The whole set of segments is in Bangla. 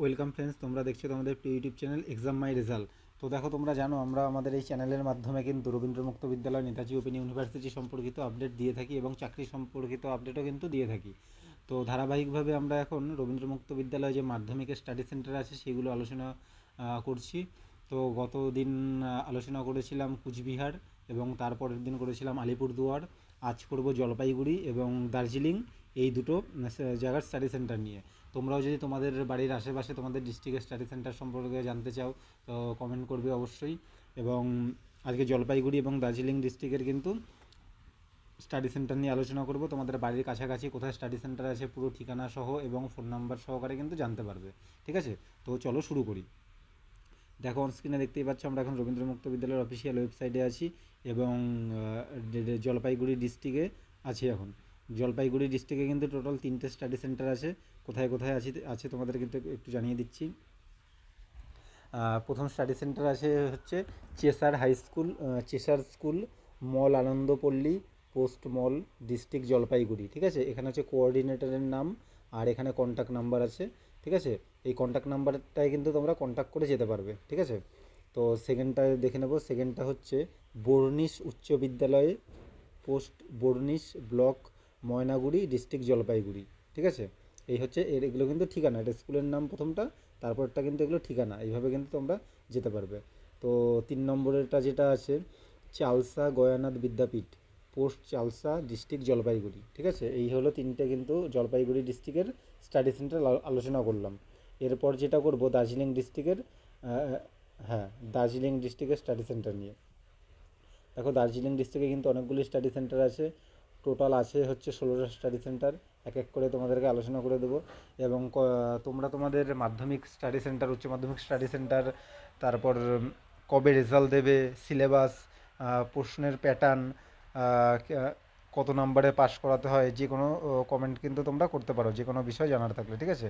ওয়েলকাম ফ্রেন্ডস, তোমরা দেখছ তোমাদের প্রিয় YouTube channel exam my result তো দেখো, তোমরা জানো, আমরা আমাদের এই চ্যানেলের মাধ্যমে কিন্তু রবীন্দ্র মুক্ত বিদ্যালয়, নেতাজি ওপেন ইউনিভার্সিটি সম্পর্কিত আপডেট দিয়ে থাকি এবং চাকরি সম্পর্কিত আপডেটও কিন্তু দিয়ে থাকি। তো ধারাবাহিকভাবে আমরা এখন রবীন্দ্র মুক্ত বিদ্যালয়ে যে মাধ্যমিকের স্টাডি সেন্টার আছে, সেগুলো আলোচনা করছি। তো গত দিন আলোচনা করেছিলাম কুচবিহার এবং তারপরের দিন করেছিলাম আলিপুরদুয়ার। আজ করব জলপাইগুড়ি এবং দার্জিলিং, এই দুটো জায়গার স্টাডি সেন্টার নিয়ে। তোমরাও যদি তোমাদের বাড়ির আশেপাশে তোমাদের ডিস্ট্রিক্টের স্টাডি সেন্টার সম্পর্কে জানতে চাও, তো কমেন্ট করবে অবশ্যই। এবং আজকে জলপাইগুড়ি এবং দার্জিলিং ডিস্ট্রিক্টের কিন্তু স্টাডি সেন্টার নিয়ে আলোচনা করব। তোমাদের বাড়ির কাছাকাছি কোথায় স্টাডি সেন্টার আছে, পুরো ঠিকানা সহ এবং ফোন নাম্বার সহকারে কিন্তু জানতে পারবে। ঠিক আছে? তো চলো শুরু করি। দেখো অন স্ক্রিনে দেখতেই পাচ্ছ আমরা এখন রবীন্দ্র মুক্ত বিদ্যালয়ের অফিসিয়াল ওয়েবসাইটে আছি এবং জলপাইগুড়ি ডিস্ট্রিক্টে আছি এখন। জলপাইগুড়ি ডিস্ট্রিক্টে কিন্তু টোটাল তিনটে স্টাডি সেন্টার আছে। কোথায় কোথায় আছে আছে তোমাদের কিন্তু একটু জানিয়ে দিচ্ছি। প্রথম স্টাডি সেন্টার আছে হচ্ছে Chesar high school Chesar school Mal Anandapalli post Mal district Jalpaiguri, ঠিক আছে? এখানে হচ্ছে কোঅর্ডিনেটরের নাম আর এখানে কন্ট্যাক্ট নাম্বার আছে, ঠিক আছে? এই কন্ট্যাক্ট নাম্বারটায় কিন্তু তোমরা কন্ট্যাক্ট করে যেতে পারবে, ঠিক আছে? তো সেকেন্ডটা দেখে নেব। সেকেন্ডটা হচ্ছে বর্নিশ উচ্চ বিদ্যালয়ে post Barnish block Maynaguri district Jalpaiguri, ঠিক আছে? এই হচ্ছে, এর, এগুলো কিন্তু ঠিকানা। এটা স্কুলের নাম প্রথমটা, তারপরটা কিন্তু এগুলো ঠিকানা। এইভাবে কিন্তু তোমরা যেতে পারবে। তো তিন নম্বরেরটা যেটা আছে, চালসা গয়ানাথ বিদ্যাপীঠ, পোস্ট চালসা ডিস্ট্রিক্ট জলপাইগুড়ি, ঠিক আছে? এই হলো তিনটে কিন্তু জলপাইগুড়ি ডিস্ট্রিক্টের স্টাডি সেন্টার আলোচনা করলাম। এরপর যেটা করব, দার্জিলিং ডিস্ট্রিক্টের হ্যাঁ দার্জিলিং ডিস্ট্রিক্টের স্টাডি সেন্টার নিয়ে। দেখো, দার্জিলিং ডিস্ট্রিক্টে কিন্তু অনেকগুলি স্টাডি সেন্টার আছে। টোটাল আছে হচ্ছে ষোলোটা স্টাডি সেন্টার এক এক করে তোমাদেরকে আলোচনা করে দেবো। এবং তোমরা তোমাদের মাধ্যমিক স্টাডি সেন্টার উচ্চ মাধ্যমিক স্টাডি সেন্টার তারপর কবে রেজাল্ট দেবে সিলেবাস প্রশ্নের প্যাটার্ন কত নম্বরে পাস করাতে হয়, যে কোনো কমেন্ট কিন্তু তোমরা করতে পারো, যে কোনো বিষয় জানার থাকলে, ঠিক আছে?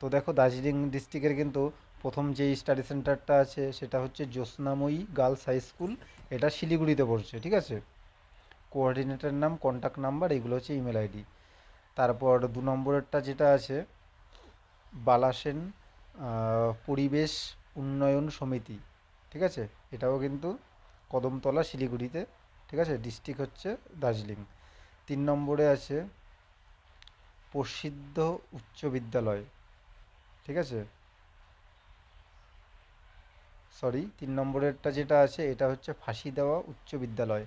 তো দেখো দার্জিলিং ডিস্ট্রিক্টের কিন্তু প্রথম যেই স্টাডি সেন্টারটা আছে, সেটা হচ্ছে জ্যোৎস্নাময়ী গার্লস হাই স্কুল এটা শিলিগুড়িতে পড়ছে, ঠিক আছে? কোঅর্ডিনেটর নাম কন্ট্যাক্ট নাম্বার এগুলো হচ্ছে ইমেল আইডি তারপর দু নম্বরেরটা যেটা আছে বালাসেন পরিবেশ উন্নয়ন সমিতি, ঠিক আছে? এটাও কিন্তু কদমতলা, শিলিগুড়িতে, ঠিক আছে? ডিস্ট্রিক্ট হচ্ছে দার্জিলিং। তিন নম্বরে আছে, প্রসিদ্ধ উচ্চ বিদ্যালয়, ঠিক আছে? সরি তিন নম্বরেরটা যেটা আছে, এটা হচ্ছে ফাঁসি দেওয়া উচ্চ বিদ্যালয়।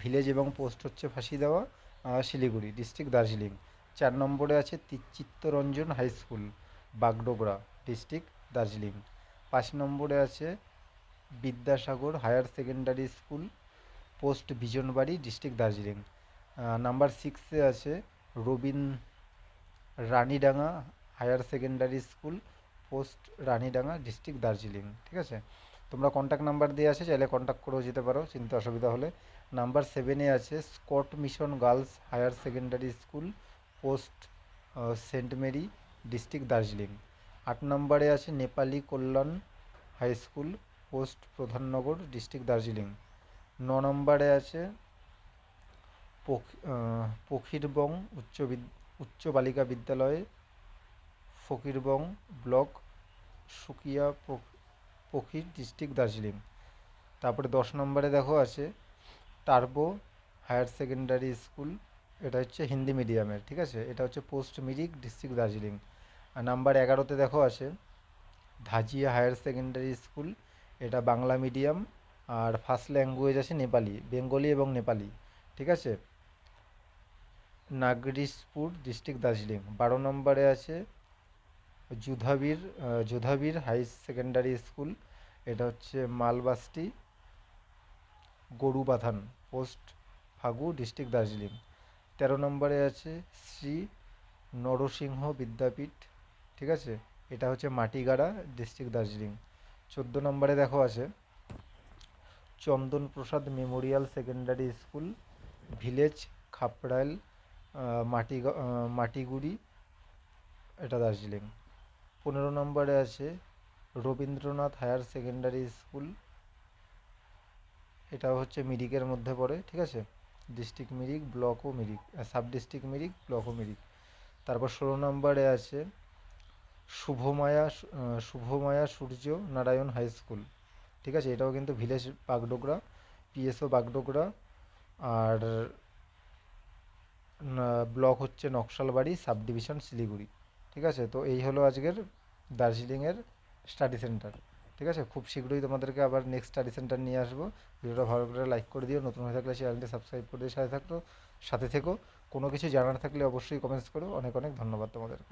ভিলেজ এবং পোস্ট হচ্ছে ফাঁসি দেওয়া শিলিগুড়ি ডিস্ট্রিক্ট দার্জিলিং। চার নম্বরে আছে Chittaranjan high school Bagdogra district Darjeeling. পাঁচ নম্বরে আছে Vidyasagar higher secondary school post Bijanbari district Darjeeling. Number সিক্সে আছে Robin Ranidanga higher secondary school post Ranidanga district Darjeeling. ঠিক আছে? তোমরা কন্ট্যাক্ট নাম্বার দিয়ে আছে, চাইলে কন্ট্যাক্ট করেও যেতে পারো, চিন্তা অসুবিধা হলে। নাম্বার সেভেনে আছে Scot mission girls higher secondary school post saint Mary district Darjeeling. আট নম্বরে আছে Nepali Kalyan high school post Pradhannagar district Darjeeling. ন নম্বরে আছে পখ- আহ, ফকিরবং উচ্চ উচ্চ বালিকা বিদ্যালয়ে ফকিরবং ব্লক সুকিয়া পখ- পখির ডিস্ট্রিক্ট দার্জিলিং। তারপরে দশ নম্বরে দেখো আছে টার্বো হায়ার সেকেন্ডারি স্কুল এটা হচ্ছে হিন্দি মিডিয়ামের, ঠিক আছে? এটা হচ্ছে পোস্ট মিরিক ডিস্ট্রিক্ট দার্জিলিং আর নাম্বার এগারোতে দেখো আছে ধাজিয়া হায়ার সেকেন্ডারি স্কুল এটা বাংলা মিডিয়াম, আর ফার্স্ট ল্যাঙ্গুয়েজ আছে নেপালি, বেঙ্গলি এবং নেপালি, ঠিক আছে? নাগরিশপুর ডিস্ট্রিক্ট দার্জিলিং বারো নম্বরে আছে Judhabir Judhabir high secondary school এটা হচ্ছে মালবাস্তি গরুবাথান পোস্ট ফাগু, ডিস্ট্রিক্ট দার্জিলিং। তেরো নম্বরে আছে শ্রী নরসিংহ বিদ্যাপীঠ, ঠিক আছে? এটা হচ্ছে মাটিগাড়া, ডিস্ট্রিক্ট দার্জিলিং। চোদ্দ নম্বরে দেখো আছে Chandan Prasad memorial secondary school, village, Khaprail মাটি মাটিগুড়ি, এটা দার্জিলিং। পনেরো নম্বরে আছে রবীন্দ্রনাথ হায়ার সেকেন্ডারি স্কুল এটা হচ্ছে মিরিকের মধ্যে পড়ে, ঠিক আছে? ডিস্ট্রিক্ট মিরিক ব্লক ও Mirik sub district Mirik block ও মিরিক। তারপর ষোলো নম্বরে আছে শুভমায়া শুভমায়া সূর্য নারায়ণ হাই স্কুল, ঠিক আছে? এটাও কিন্তু ভিলেজ বাগডোগরা, পিএসও বাগডোগরা, আর ব্লক হচ্ছে নকশালবাড়ি, সাব ডিভিশন শিলিগুড়ি, ঠিক আছে? তো এই হলো আজকের দার্জিলিংয়ের স্টাডি সেন্টার। ঠিক আছে? খুব শীঘ্রই তোমাদেরকে আবার নেক্সট স্টাডি সেন্টার নিয়ে আসব। ভিডিওটা ভালো করে লাইক করে দিও, নতুন হয়ে থাকলে চ্যানেলটি সাবস্ক্রাইব করে দিয়ে সাথে থাকো, সাথে থেকো। কোনো কিছু জানার থাকলে অবশ্যই কমেন্টস করো। অনেক অনেক ধন্যবাদ তোমাদেরকে।